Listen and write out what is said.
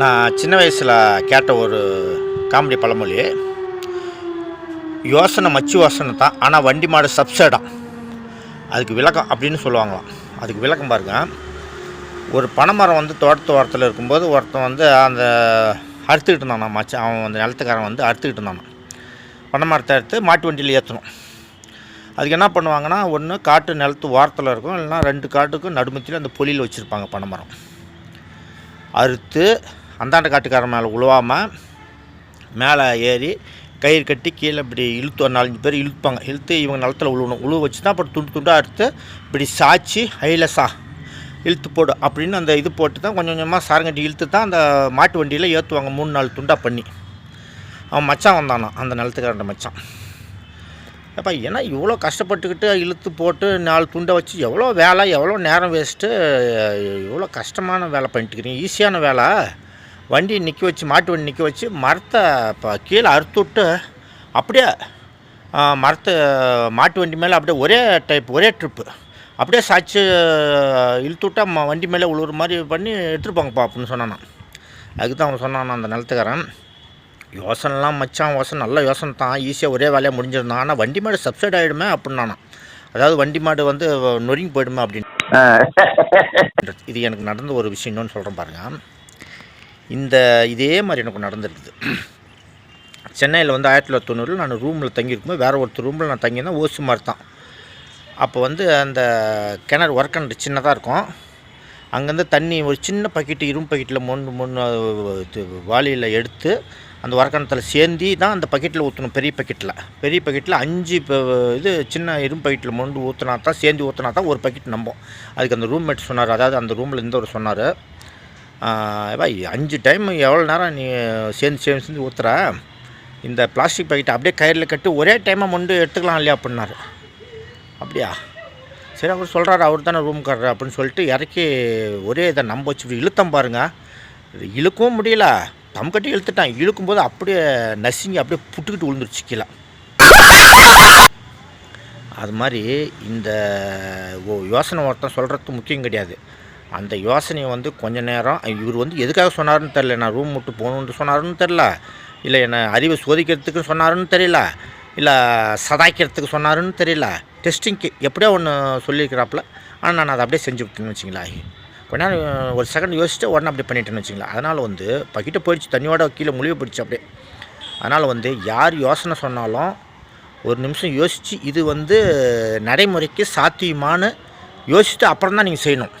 நான் சின்ன வயசில் கேட்ட ஒரு காமெடி பழமொழி யோசனை மச்சு யோசனை தான். ஆனால் வண்டி மாடு சப்சைடாம் அதுக்கு விளக்கம் அப்படின்னு சொல்லுவாங்களாம். அதுக்கு விளக்கம் பாருங்க. ஒரு பனைமரம் வந்து தோட்டத்து ஓரத்தில் இருக்கும்போது ஒருத்தன் வந்து அந்த அறுத்துக்கிட்டு இருந்தான் மச்சு அவன் அந்த நிலத்துக்காரன் வந்து அறுத்துக்கிட்டு இருந்தான். பனை மரத்தை எடுத்து மாட்டு வண்டியில் ஏற்றணும் அதுக்கு என்ன பண்ணுவாங்கன்னா ஒன்று காட்டு நிலத்து ஓரத்தில் இருக்கும் இல்லைன்னா ரெண்டு காட்டுக்கும் நடுமத்தியில் அந்த பொலியில் வச்சுருப்பாங்க பனை மரம் அறுத்து அந்தாண்ட காட்டுக்காரன் மேலே உழுவாமல் மேலே ஏறி கயிறு கட்டி கீழே இப்படி இழுத்து ஒரு நாலஞ்சு பேர் இழுப்பாங்க. இழுத்து இவங்க நிலத்துல உழுவணும். உழுவ வச்சு தான் அப்புறம் துண்டு துண்டாக அறுத்து இப்படி சாய்ச்சி ஹைலஸா இழுத்து போடு அப்படின்னு அந்த இது போட்டு தான் கொஞ்சம் கொஞ்சமாக சாரங்கட்டி இழுத்து தான் அந்த மாட்டு வண்டியில் ஏற்றுவாங்க மூணு நாலு துண்டாக பண்ணி. அவன் மச்சான் வந்தானா? அந்த நிலத்துக்காரன் மச்சான். அப்பா ஏன்னா இவ்வளோ கஷ்டப்பட்டுக்கிட்டு இழுத்து போட்டு நாலு துண்டை வச்சு எவ்வளோ வேலை எவ்வளோ நேரம் வேஸ்ட்டு எவ்வளோ கஷ்டமான வேலை பண்ணிட்டுக்கிறீங்க ஈஸியான வேலை. வண்டி நிற்க வச்சு மாட்டு வண்டி நிற்க வச்சு மரத்தை இப்போ கீழே அறுத்து விட்டு அப்படியே மரத்தை மாட்டு வண்டி மேலே அப்படியே ஒரே டைப் ஒரே ட்ரிப்பு அப்படியே சாய்ச்சி இழுத்து விட்டா ம- வண்டி மேலே உழுவுற மாதிரி பண்ணி எடுத்துருப்பாங்கப்பா அப்படின்னு சொன்னான். அதுக்கு தான் அவன் சொன்னான் அந்த நிலத்துக்காரன். யோசனைலாம் மச்சான் யோசனை நல்ல யோசனை தான். ஈஸியாக ஒரே வேலையாக முடிஞ்சிருந்தான் ஆனால் வண்டி மாடு சப்சைட் ஆகிடுமே அப்படின்னானா. அதாவது வண்டி மாடு வந்து நொறுங்கி போயிடுமே அப்படின்னு இது எனக்கு நடந்த ஒரு விஷயம் இன்னொன்று சொல்கிறேன் பாருங்க. இந்த இதே மாதிரி எனக்கு நடந்துருக்குது. சென்னையில் வந்து ஆயிரத்தி தொள்ளாயிரத்தி தொண்ணூறில் நான் ரூமில் தங்கியிருக்கும்போது வேறு ஒருத்தர் ரூமில் நான் தங்கியிருந்தேன். ஓசு மாதிரி தான். அப்போ வந்து அந்த கிணறு ஒர்க்கண்டு சின்னதாக இருக்கும். அங்கேருந்து தண்ணி ஒரு சின்ன பக்கெட்டு இரும்பு பக்கெட்டில் மொண்டு மொண்டு இது வாளியில் எடுத்து அந்த வரக்கணத்தில் சேர்ந்தி தான் அந்த பக்கெட்டில் ஊற்றணும் பெரிய பக்கெட்டில். பெரிய பக்கெட்டில் அஞ்சு இப்போ இது சின்ன இரும்பு பக்கெட்டில் மொண்டு ஊற்றினா தான் சேர்ந்து ஊற்றினா தான் ஒரு பக்கெட் நம்போம். அதுக்கு அந்த ரூம்மேட் சொன்னார். அதாவது அந்த ரூமில் இருந்தவர் சொன்னார். அஞ்சு டைம் எவ்வளோ நேரம் நீ சேர்ந்து சேர்ந்து சேர்ந்து ஊற்றுற இந்த பிளாஸ்டிக் பாக்கெட்டை அப்படியே கயிறில் கட்டி ஒரே டைமாக மொண்டு எடுத்துக்கலாம் இல்லையா அப்படின்னாரு. அப்படியா? சரி அவர் சொல்கிறாரு அவர் தானே ரூம்காரர் அப்படின்னு சொல்லிட்டு இறக்கி ஒரே இதை நம்ப வச்சு இழுத்தம் பாருங்க. இழுக்கவும் முடியல. தம் கட்டி இழுத்துட்டான். இழுக்கும்போது அப்படியே நசிங்கி அப்படியே புட்டுக்கிட்டு விழுந்துருச்சு கீழே. அது மாதிரி இந்த ஓ யோசனை ஒருத்தன் சொல்கிறது முக்கியம் கிடையாது. அந்த யோசனையை வந்து கொஞ்ச நேரம் இவர் வந்து எதுக்காக சொன்னார்னு தெரில நான் ரூம் விட்டு போகணுன்னு சொன்னாருன்னு தெரில இல்லை என்னை அறிவை சோதிக்கிறதுக்கு சொன்னாருன்னு தெரியல இல்லை சதாய்க்கிறதுக்கு சொன்னாருன்னு தெரியல டெஸ்டிங்க்கு எப்படியோ ஒன்று சொல்லியிருக்கிறாப்புல ஆனால் நான் அதை அப்படியே செஞ்சு விட்டேன்னு வச்சிங்களா கொஞ்ச நேரம் ஒரு செகண்ட் யோசிச்சுட்டு உடனே அப்படி பண்ணிட்டேன்னு வச்சிங்களேன் அதனால் வந்து பக்கிட்ட போயிடுச்சு தண்ணியோட கீழே முழுகி போயிடுச்சு அப்படியே. அதனால் வந்து யார் யோசனை சொன்னாலும் ஒரு நிமிஷம் யோசித்து இது வந்து நடைமுறைக்கு சாத்தியமானு யோசிச்சுட்டு அப்புறம் தான் நீங்கள் செய்யணும்.